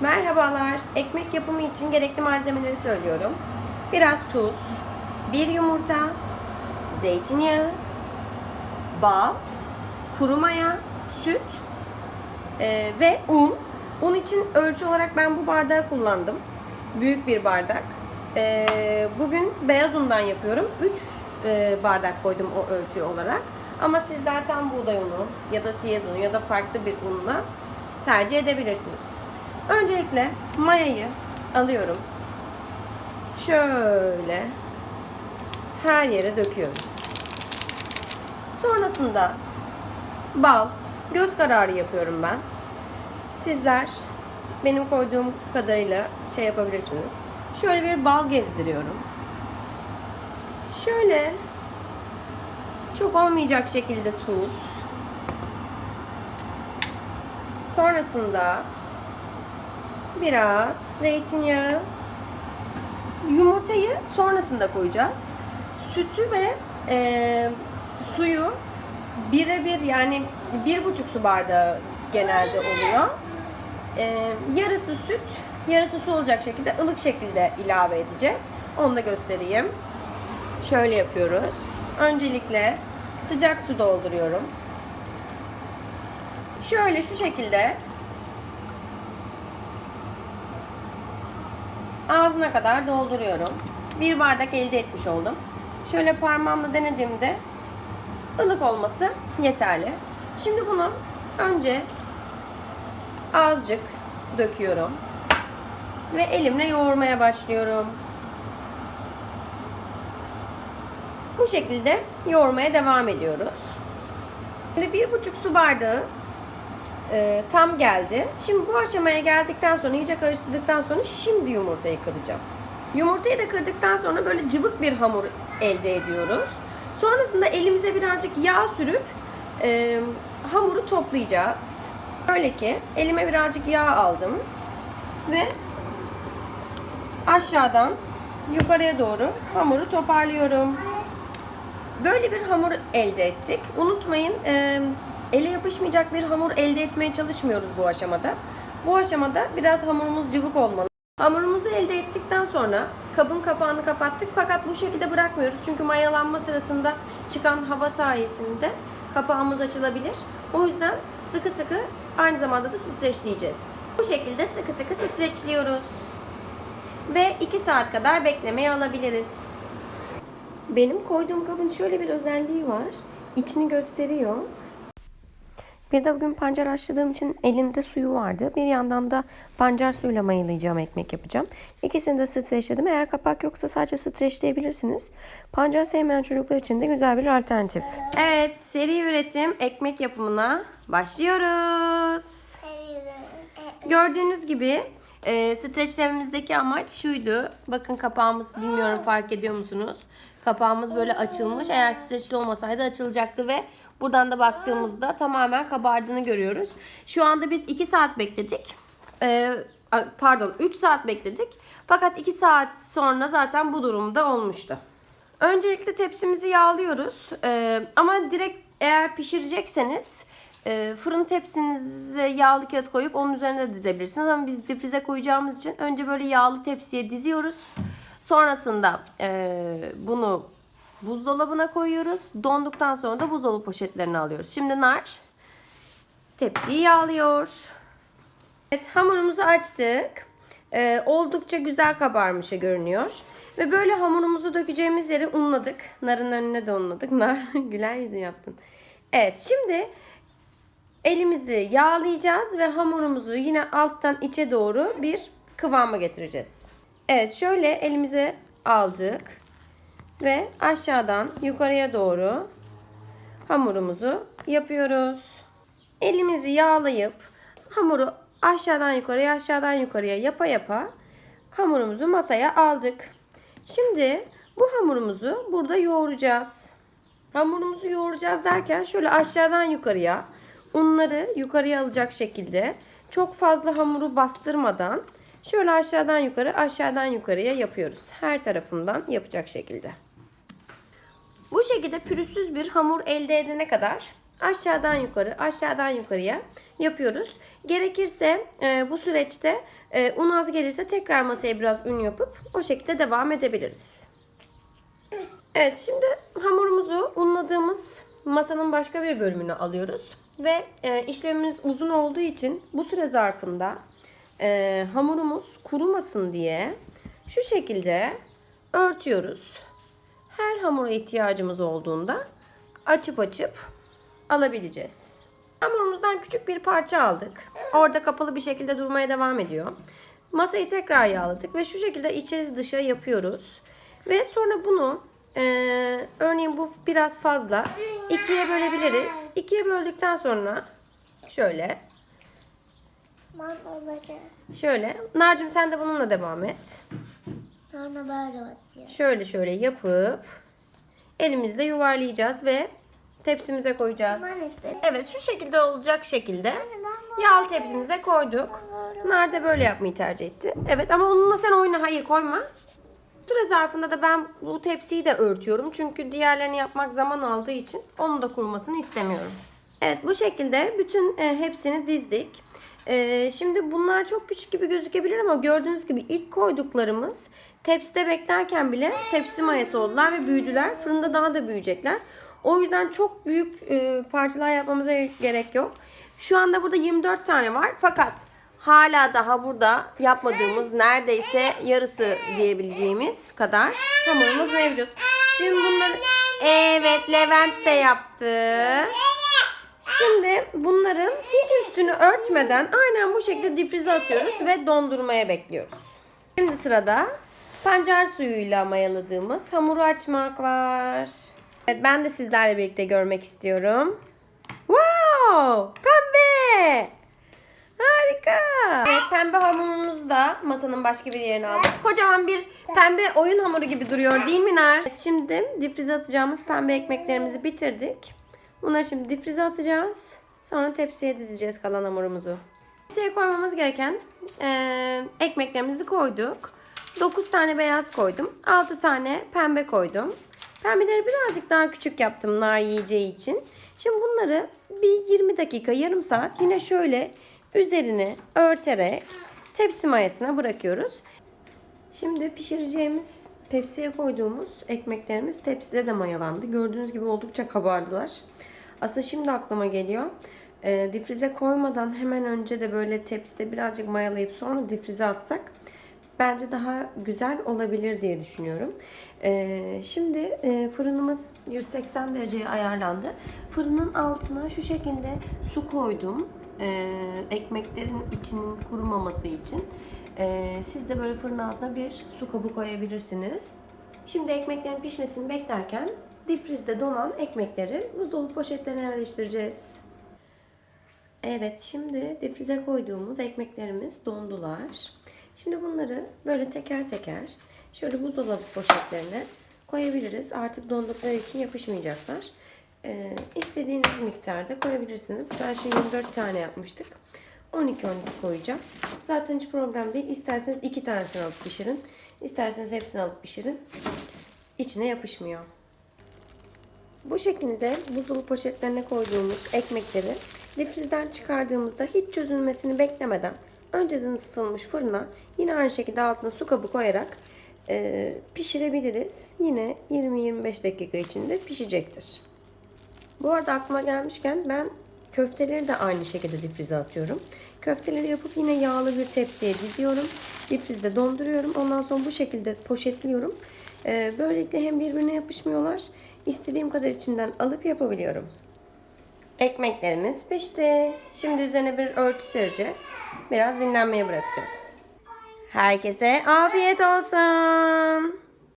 Merhabalar. Ekmek yapımı için gerekli malzemeleri söylüyorum. Biraz tuz, bir yumurta, zeytinyağı, bal, kuru maya, süt e, ve un. Un için ölçü olarak ben bu bardağı kullandım. Büyük bir bardak. E, bugün beyaz undan yapıyorum. 3 bardak koydum o ölçü olarak. Ama sizler tam buğday unu ya da siyez unu ya da farklı bir unla tercih edebilirsiniz. Öncelikle mayayı alıyorum. Şöyle her yere döküyorum. Sonrasında bal, göz kararı yapıyorum ben. Sizler benim koyduğum kadarıyla şey yapabilirsiniz. Şöyle bir bal gezdiriyorum. Şöyle çok olmayacak şekilde tuz. Sonrasında biraz zeytinyağı, yumurtayı sonrasında koyacağız. Sütü ve e, suyu birebir yani bir buçuk su bardağı genelde oluyor. E, yarısı süt, yarısı su olacak şekilde ılık şekilde ilave edeceğiz. Onu da göstereyim. Şöyle yapıyoruz. Öncelikle sıcak su dolduruyorum. Şöyle şu şekilde ağzına kadar dolduruyorum. Bir bardak elde etmiş oldum. Şöyle parmağımla denediğimde ılık olması yeterli. Şimdi bunu önce azıcık döküyorum. Ve elimle yoğurmaya başlıyorum. Bu şekilde yoğurmaya devam ediyoruz. Şimdi bir buçuk su bardağı e, tam geldi. Şimdi bu aşamaya geldikten sonra iyice karıştırdıktan sonra şimdi yumurtayı kıracağım. Yumurtayı da kırdıktan sonra böyle cıvık bir hamur elde ediyoruz. Sonrasında elimize birazcık yağ sürüp e, hamuru toplayacağız. Böyle ki elime birazcık yağ aldım ve aşağıdan yukarıya doğru hamuru toparlıyorum. Böyle bir hamur elde ettik. Unutmayın e, ele yapışmayacak bir hamur elde etmeye çalışmıyoruz bu aşamada. Bu aşamada biraz hamurumuz cıvık olmalı. Hamurumuzu elde ettikten sonra kabın kapağını kapattık fakat bu şekilde bırakmıyoruz. Çünkü mayalanma sırasında çıkan hava sayesinde kapağımız açılabilir. O yüzden sıkı sıkı aynı zamanda da streçleyeceğiz. Bu şekilde sıkı sıkı streçliyoruz. Ve 2 saat kadar beklemeye alabiliriz. Benim koyduğum kabın şöyle bir özelliği var. İçini gösteriyor. Bir de bugün pancar haşladığım için elinde suyu vardı. Bir yandan da pancar suyuyla mayalayacağım ekmek yapacağım. İkisini de streçledim. Eğer kapak yoksa sadece streçleyebilirsiniz. Pancar sevmeyen çocuklar için de güzel bir alternatif. Evet, seri üretim ekmek yapımına başlıyoruz. Gördüğünüz gibi e, streçlememizdeki amaç şuydu. Bakın kapağımız bilmiyorum fark ediyor musunuz? Kapağımız böyle açılmış. Eğer streçli olmasaydı açılacaktı ve buradan da baktığımızda tamamen kabardığını görüyoruz. Şu anda biz 2 saat bekledik. E, pardon 3 saat bekledik. Fakat 2 saat sonra zaten bu durumda olmuştu. Öncelikle tepsimizi yağlıyoruz. E, ama direkt eğer pişirecekseniz e, fırın tepsinize yağlı kağıt koyup onun üzerine de dizebilirsiniz. Ama biz difize koyacağımız için önce böyle yağlı tepsiye diziyoruz. Sonrasında e, bunu buzdolabına koyuyoruz. Donduktan sonra da buzdolabı poşetlerine alıyoruz. Şimdi nar tepsiyi yağlıyor. Evet hamurumuzu açtık. E, oldukça güzel kabarmışı görünüyor. Ve böyle hamurumuzu dökeceğimiz yeri unladık. Narın önüne de unladık. Nar güler yüzü yaptın. Evet şimdi elimizi yağlayacağız ve hamurumuzu yine alttan içe doğru bir kıvama getireceğiz. Evet şöyle elimize aldık ve aşağıdan yukarıya doğru hamurumuzu yapıyoruz. Elimizi yağlayıp hamuru aşağıdan yukarıya aşağıdan yukarıya yapa yapa hamurumuzu masaya aldık. Şimdi bu hamurumuzu burada yoğuracağız. Hamurumuzu yoğuracağız derken şöyle aşağıdan yukarıya unları yukarıya alacak şekilde çok fazla hamuru bastırmadan şöyle aşağıdan yukarı aşağıdan yukarıya yapıyoruz. Her tarafından yapacak şekilde. Bu şekilde pürüzsüz bir hamur elde edene kadar aşağıdan yukarı, aşağıdan yukarıya yapıyoruz. Gerekirse e, bu süreçte e, un az gelirse tekrar masaya biraz un yapıp o şekilde devam edebiliriz. Evet şimdi hamurumuzu unladığımız masanın başka bir bölümünü alıyoruz. Ve e, işlemimiz uzun olduğu için bu süre zarfında e, hamurumuz kurumasın diye şu şekilde örtüyoruz. Her hamura ihtiyacımız olduğunda açıp açıp alabileceğiz. Hamurumuzdan küçük bir parça aldık. Orada kapalı bir şekilde durmaya devam ediyor. Masayı tekrar yağladık ve şu şekilde içe dışa yapıyoruz. Ve sonra bunu e, örneğin bu biraz fazla ikiye bölebiliriz. İkiye böldükten sonra şöyle şöyle Narcım sen de bununla devam et. Sonra böyle batıyor. Şöyle şöyle yapıp elimizle yuvarlayacağız ve tepsimize koyacağız. Ben istedim. Evet şu şekilde olacak şekilde bu yağlı tepsimize koyduk. Nar da böyle yapmayı tercih etti. Evet ama onunla sen oyna. Hayır koyma. Süre zarfında da ben bu tepsiyi de örtüyorum. Çünkü diğerlerini yapmak zaman aldığı için onun da kurumasını istemiyorum. Evet bu şekilde bütün e, hepsini dizdik. E, şimdi bunlar çok küçük gibi gözükebilir ama gördüğünüz gibi ilk koyduklarımız tepside beklerken bile tepsi mayası oldular ve büyüdüler. Fırında daha da büyüyecekler. O yüzden çok büyük e, parçalar yapmamıza gerek yok. Şu anda burada 24 tane var fakat hala daha burada yapmadığımız neredeyse yarısı diyebileceğimiz kadar hamurumuz mevcut. Şimdi bunları evet Levent de yaptı. Şimdi bunların hiç üstünü örtmeden aynen bu şekilde difrize atıyoruz ve dondurmaya bekliyoruz. Şimdi sırada pancar suyuyla mayaladığımız hamuru açmak var. Evet ben de sizlerle birlikte görmek istiyorum. Wow! Pembe! Harika. Evet, pembe hamurumuzu da masanın başka bir yerine aldık. Kocaman bir pembe oyun hamuru gibi duruyor değil mi Nar? Evet, şimdi difrize atacağımız pembe ekmeklerimizi bitirdik. Bunları şimdi difrize atacağız. Sonra tepsiye dizeceğiz kalan hamurumuzu. Tepsiye koymamız gereken eee, ekmeklerimizi koyduk. 9 tane beyaz koydum. 6 tane pembe koydum. Pembeleri birazcık daha küçük yaptım nar yiyeceği için. Şimdi bunları bir 20 dakika, yarım saat yine şöyle üzerine örterek tepsi mayasına bırakıyoruz. Şimdi pişireceğimiz tepsiye koyduğumuz ekmeklerimiz tepside de mayalandı. Gördüğünüz gibi oldukça kabardılar. Aslında şimdi aklıma geliyor. E, difrize koymadan hemen önce de böyle tepside birazcık mayalayıp sonra difrize atsak bence daha güzel olabilir diye düşünüyorum. E, şimdi e, fırınımız 180 dereceye ayarlandı. Fırının altına şu şekilde su koydum. E, ekmeklerin içinin kurumaması için. E, siz de böyle fırın altına bir su kabı koyabilirsiniz. Şimdi ekmeklerin pişmesini beklerken difrizde donan ekmekleri buzdolabı poşetlerine yerleştireceğiz. Evet şimdi difrize koyduğumuz ekmeklerimiz dondular. Şimdi bunları böyle teker teker şöyle buzdolabı poşetlerine koyabiliriz. Artık dondukları için yapışmayacaklar. Ee, istediğiniz miktarda koyabilirsiniz. Ben şimdi 24 tane yapmıştık. 12-12 koyacağım. Zaten hiç problem değil. İsterseniz iki tanesini alıp pişirin. İsterseniz hepsini alıp pişirin. İçine yapışmıyor. Bu şekilde buzdolabı poşetlerine koyduğumuz ekmekleri difrizden çıkardığımızda hiç çözülmesini beklemeden önceden ısıtılmış fırına yine aynı şekilde altına su kabı koyarak e, pişirebiliriz. Yine 20-25 dakika içinde pişecektir. Bu arada aklıma gelmişken ben köfteleri de aynı şekilde difrize atıyorum. Köfteleri yapıp yine yağlı bir tepsiye diziyorum. Difrizde donduruyorum. Ondan sonra bu şekilde poşetliyorum. Ee, böylelikle hem birbirine yapışmıyorlar. İstediğim kadar içinden alıp yapabiliyorum. Ekmeklerimiz pişti. Şimdi üzerine bir örtü sereceğiz. Biraz dinlenmeye bırakacağız. Herkese afiyet olsun.